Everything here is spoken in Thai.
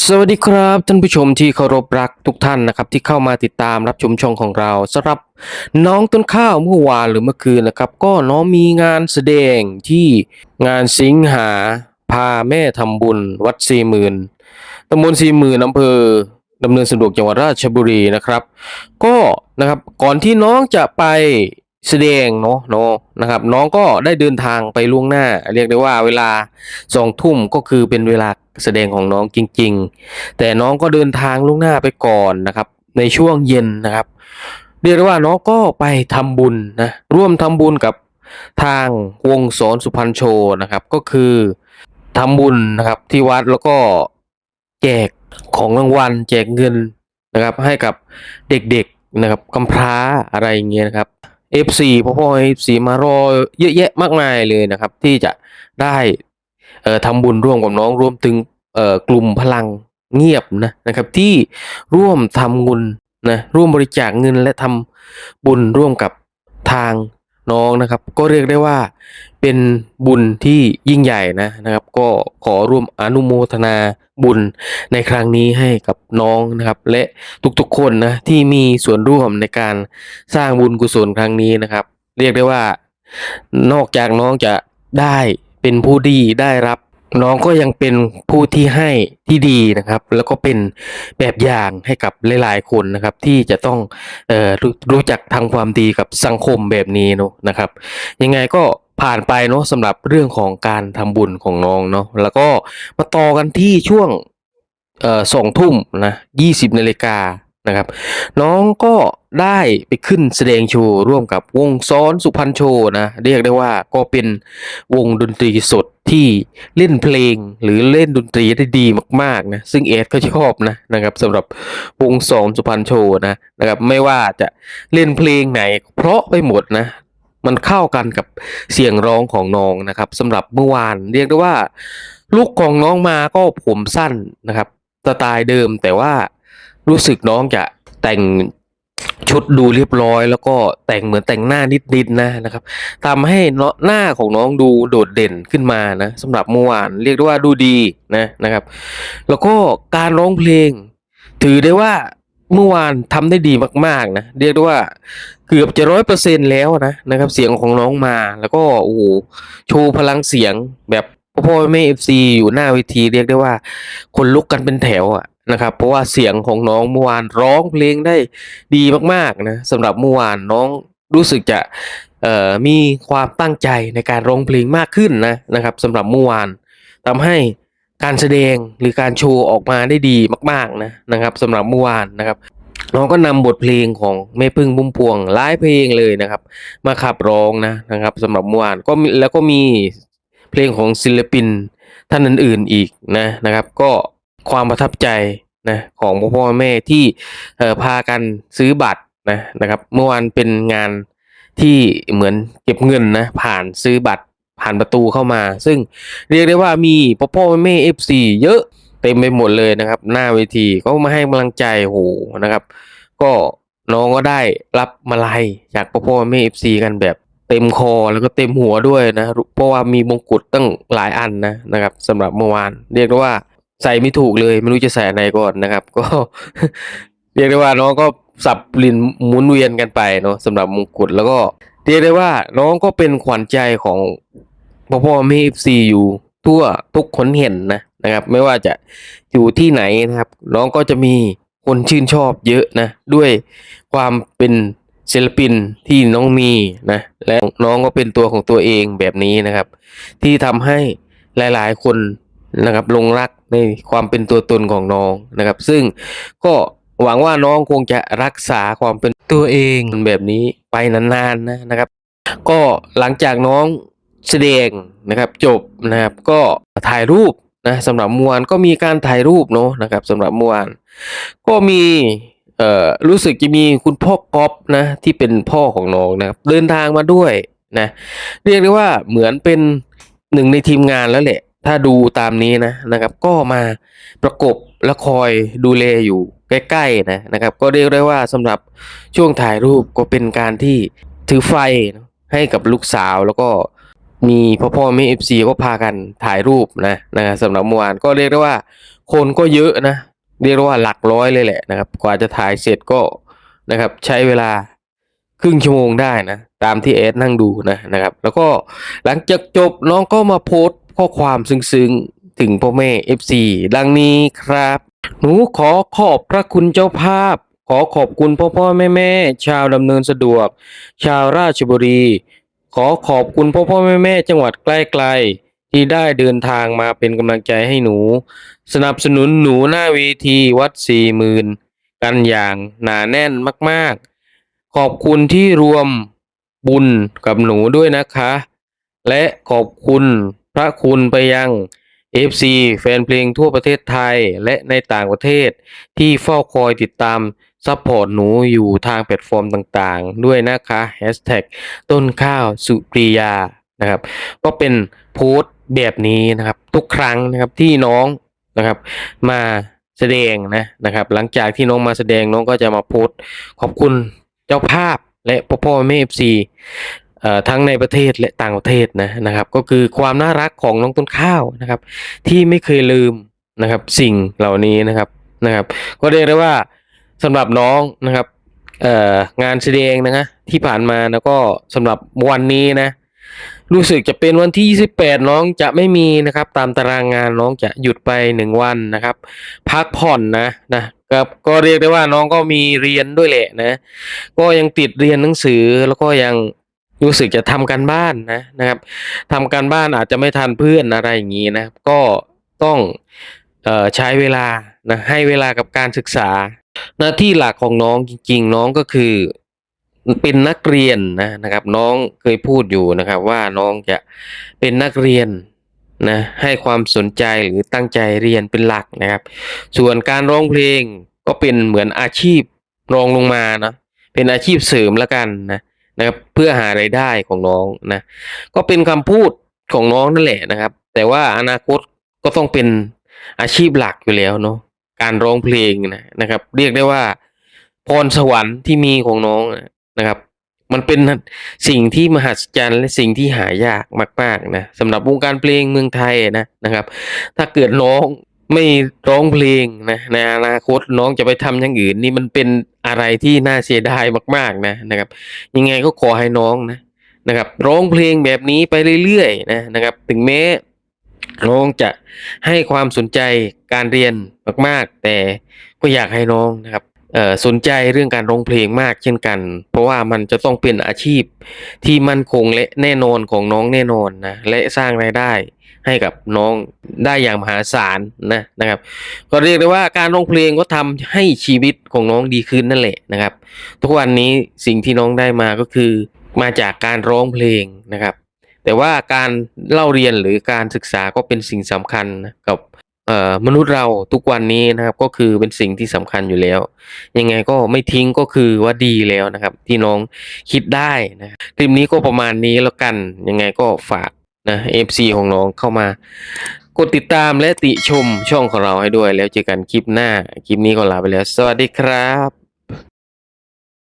สวัสดีครับท่านผู้ชมที่เคารพรักทุกท่านนะครับที่เข้ามาติดตามรับชมช่องของเราสำหรับน้องต้นข้าวเมื่อวานหรือเมื่อคืนนะครับ ก็น้องมีงานแสดงที่งานสิงหาพาแม่ทำบุญ วัดสี่หมื่นตำบลสี่หมื่นอำเภอดำเนินสะดวกจังหวัดราชบุรีนะครับ ก็นะครับก่อนที่น้องจะไป แสดงเนาะเนาะนะครับ น้องก็ได้เดินทางไปล่วงหน้า เรียกได้ว่าเวลาสองทุ่มก็คือเป็นเวลาแสดงของน้องจริง ๆ แต่น้องก็เดินทางล่วงหน้าไปก่อนนะครับ ในช่วงเย็นนะครับ เรียกได้ว่าน้องก็ไปทำบุญนะร่วมทำบุญกับทางวงสอนสุพรรณโชนะครับ ก็คือทำบุญนะครับที่วัดแล้วก็แจกของรางวัลแจกเงินนะครับ ให้กับเด็กๆนะครับกำพร้าอะไรเงี้ยนะครับ F4 พ่อพ่อ F4 มารอเยอะแยะมากมายเลยนะครับ ที่จะได้เอ่อทำบุญร่วมกับน้องรวมถึงเอ่อกลุ่มพลังเงียบนะนะครับ ที่ร่วมทำบุญนะร่วมบริจาคเงินและทำบุญร่วมกับทางน้องนะครับ ก็เรียกได้ว่าเป็นบุญที่ยิ่งใหญ่นะนะครับ ก็ขอร่วมอนุโมทนา บุญในครั้งนี้ให้กับน้องนะครับ และทุกๆคนนะที่มีส่วนร่วมในการสร้างบุญกุศลครั้งนี้นะครับ เรียกได้ว่า นอกจากน้องจะได้เป็นผู้ดีได้รับ น้องก็ยังเป็นผู้ที่ให้ที่ดีนะครับ แล้วก็เป็นแบบอย่างให้กับหลายๆคนนะครับ ที่จะต้องออรู้รู้จักทำความดีกับสังคมแบบนี้เนอะนะครับ ยังไงก็ ผ่านไปเนาะสำหรับเรื่องของการทำบุญของน้องเนาะแล้วก็มาต่อกันที่ช่วงสองทุ่มนะยี่สิบนาฬิกานะครับ น้องก็ได้ไปขึ้นแสดงโชว์ร่วมกับวงซ้อนสุพรรณโชว์นะ เรียกได้ว่าก็เป็นวงดนตรีสดที่เล่นเพลงหรือเล่นดนตรีได้ดีมากๆนะซึ่งเอสก็ชอบนะนะครับสำหรับวงซ้อนสุพรรณโชว์นะนะครับไม่ว่าจะเล่นเพลงไหน เพราะไปหมดนะ มันเข้ากันกับเสียงร้องของน้องนะครับสำหรับเมื่อวานเรียกได้ว่า ลูกของน้องมาก็ผมสั้นนะครับสไตล์เดิมแต่ว่ารู้สึกน้องจะแต่งชุดดูเรียบร้อย แล้วก็แต่งเหมือนแต่งหน้านิดๆนะนะครับทำให้เนาะหน้าของน้องดูโดดเด่นขึ้นมานะสำหรับเมื่อวานเรียกได้ว่าดูดีนะนะครับ แล้วก็การร้องเพลง ถือได้ว่าเมื่อวานทำได้ดีมากๆนะเรียกได้ว่า กือบจะร้อยเปอร์เซ็นแล้วนะนะครับ เสียงของน้องมาแล้วก็โอ้โหโชว์พลังเสียงแบบพ่อพ่อแม่เอฟซีอยู่หน้าเวทีเรียกได้ว่าคนลุกกันเป็นแถวอะนะครับ เพราะว่าเสียงของน้องเมื่อวานร้องเพลงได้ดีมากๆนะสำหรับเมื่อวานน้องรู้สึกจะเอ่อมีความตั้งใจในการร้องเพลงมากขึ้นนะนะครับสำหรับเมื่อวานทำให้การแสดงหรือการโชว์ออกมาได้ดีมาก ๆนะนะครับสำหรับเมื่อวานนะครับ น้องก็นำบทเพลงของแม่พึ่งพุ่มพวงหลายเพลงเลยนะครับ มาขับร้องนะนะครับสำหรับเมื่อวานก็แล้วก็มีเพลงของศิลปินท่านอื่นๆอีกนะนะครับ ก็ความประทับใจนะของพ่อพ่อแม่ที่เอ่อพากันซื้อบัตรนะนะครับ เมื่อวานเป็นงานที่เหมือนเก็บเงินนะผ่านซื้อบัตรผ่านประตูเข้ามา ซึ่งเรียกได้ว่ามีพ่อพ่อแม่เอฟซีเยอะ เต็มไปหมดเลยนะครับ หน้าเวทีก็มาให้กำลังใจโหนะครับ ก็น้องก็ได้รับมาลัยจากพ่อพ่อแม่เอฟซีกันแบบเต็มคอแล้วก็เต็มหัวด้วยนะ เพราะว่ามีมงกุฎตั้งหลายอันนะนะครับสำหรับเมื่อวาน เรียกได้ว่าใส่ไม่ถูกเลยไม่รู้จะใส่อันไหนก่อนนะครับ ก็ เรียกได้ว่าน้องก็สับลินหมุนเวียนกันไปเนาะสำหรับมงกุฎแล้วก็เรียกได้ว่าน้องก็เป็นขวัญใจของพ่อพ่อแม่เอฟซีอยู่ทั่วทุกคนเห็นนะ นะครับ ไม่ว่าจะอยู่ที่ไหนนะครับ น้องก็จะมีคนชื่นชอบเยอะนะ ด้วยความเป็นศิลปินที่น้องมีนะ และน้องก็เป็นตัวของตัวเองแบบนี้นะครับ ที่ทำให้หลายๆ คนนะครับหลงรักในความเป็นตัวตนของน้องนะครับ ซึ่งก็หวังว่าน้องคงจะรักษาความเป็นตัวเองแบบนี้ไปนานๆนะนะครับ ก็หลังจากน้องแสดงนะครับจบนะครับ ก็ถ่ายรูป นะสำหรับเมื่อวานก็มีการถ่ายรูปเนาะนะครับสำหรับเมื่อวานก็มีเอ่อรู้สึกจะมีคุณพ่อก๊อฟนะที่เป็นพ่อของน้องนะครับเดินทางมาด้วยนะเรียกได้ว่าเหมือนเป็นหนึ่งในทีมงานแล้วแหละ ถ้าดูตามนี้นะนะครับก็มาประกบและคอยดูแลอยู่ใกล้ๆนะนะครับ ก็เรียกได้ว่าสำหรับช่วงถ่ายรูปก็เป็นการที่ถือไฟให้กับลูกสาวแล้วก็ มีพ่อพ่อแม่เอฟซีก็พากันถ่ายรูปนะนะครับสำหรับเมื่อวานก็เรียกได้ว่า คนก็เยอะนะ เรียกได้ว่าหลักร้อยเลยแหละนะครับ กว่าจะถ่ายเสร็จก็นะครับ ใช้เวลาครึ่งชั่วโมงได้นะ ตามที่เอสนั่งดูนะนะครับ แล้วก็หลังจากจบน้องก็มาโพสต์ข้อความซึ้งๆ ถึงพ่อแม่ FC ดังนี้ครับ หนูขอขอบพระคุณเจ้าภาพ ขอขอบคุณพ่อพ่อแม่แม่ชาวดำเนินสะดวก ชาวราชบุรี ขอขอบคุณพ่อพ่อแม่แม่จังหวัดใกล้ๆที่ได้เดินทางมาเป็นกำลังใจให้หนู สนับสนุนหนูหน้าเวทีวัดสี่หมื่นกันอย่างหนาแน่นมากๆ ขอบคุณที่รวมบุญกับหนูด้วยนะคะ และขอบคุณพระคุณไปยัง FC แฟนเพลงทั่วประเทศไทยและในต่างประเทศที่เฝ้าคอยติดตาม ซัพพอร์ตหนูอยู่ทางแพลตฟอร์มต่างๆ ด้วยนะคะแฮชแท็กต้นข้าวสุปรียานะครับ ก็เป็นโพสต์แบบนี้นะครับ ทุกครั้งนะครับที่น้องนะครับ มาแสดงนะนะครับ หลังจากที่น้องมาแสดงน้องก็จะมาโพสต์ขอบคุณเจ้าภาพและพ่อพ่อแม่เอฟซีทั้งในประเทศและต่างประเทศนะนะครับ ก็คือความน่ารักของน้องต้นข้าวนะครับ ที่ไม่เคยลืมนะครับ สิ่งเหล่านี้นะครับนะครับ ก็เรียกได้ว่า สำหรับน้องนะครับเอ่องานแสดงนะฮะที่ผ่านมาแล้วก็สำหรับวันนี้นะ รู้สึกจะเป็นวันที่ 28 น้องจะไม่มีนะครับ ตามตารางงานน้องจะหยุดไปหนึ่งวันนะครับ พักผ่อนนะนะครับก็เรียกได้ว่าน้องก็มีเรียนด้วยแหละนะ ก็ยังติดเรียนหนังสือแล้วก็ยังรู้สึกจะทำการบ้านนะนะครับทำการบ้านอาจจะไม่ทันเพื่อนอะไรอย่างนี้นะก็ต้องเอ่อใช้เวลานะให้เวลากับการศึกษา หน้าที่หลักของน้องจริง ๆ น้องก็คือเป็นนักเรียนนะนะครับ น้องเคยพูดอยู่นะครับ ว่าน้องจะเป็นนักเรียนนะให้ความสนใจหรือตั้งใจเรียนเป็นหลักนะครับ ส่วนการร้องเพลงก็เป็นเหมือนอาชีพรองลงมานะเป็นอาชีพเสริมแล้วกันนะนะครับเพื่อหารายได้ของน้องนะก็เป็นคำพูดของน้องนั่นแหละนะครับ แต่ว่าอนาคตก็ต้องเป็นอาชีพหลักอยู่แล้วเนาะ การร้องเพลงนะนะครับ เรียกได้ว่าพรสวรรค์ที่มีของน้องนะครับ มันเป็นสิ่งที่มหัศจรรย์และสิ่งที่หายากมากๆนะสำหรับวงการเพลงเมืองไทยนะนะครับ ถ้าเกิดน้องไม่ร้องเพลงนะในอนาคตน้องจะไปทำอย่างอื่น นี่มันเป็นอะไรที่น่าเสียดายมากๆนะนะครับ ยังไงก็ขอให้น้องนะนะครับ ร้องเพลงแบบนี้ไปเรื่อยๆนะนะครับ ถึงแม้ น้องจะให้ความสนใจการเรียนมาก ๆ แต่ก็อยากให้น้องนะครับสนใจเรื่องการร้องเพลงมากเช่นกัน เพราะว่ามันจะต้องเป็นอาชีพที่มั่นคงและแน่นอนของน้องแน่นอนนะและสร้างรายได้ให้กับน้องได้อย่างมหาศาลนะนะครับ ก็เรียกได้ว่าการร้องเพลงก็ทำให้ชีวิตของน้องดีขึ้นนั่นแหละนะครับ ทุกวันนี้สิ่งที่น้องได้มาก็คือมาจากการร้องเพลงนะครับ แต่ว่าการเล่าเรียนหรือการศึกษาก็เป็นสิ่งสำคัญกับมนุษย์เราทุกวันนี้นะครับก็คือเป็นสิ่งที่สำคัญอยู่แล้ว ยังไงก็ไม่ทิ้งก็คือว่าดีแล้วนะครับ ที่น้องคิดได้นะคลิปนี้ก็ประมาณนี้แล้วกัน ยังไงก็ฝากนะ FC ของน้องเข้ามากดติดตามและติชมช่องของเราให้ด้วยแล้วเจอกันคลิปหน้า คลิปนี้ก็ลาไปแล้ว สวัสดีครับ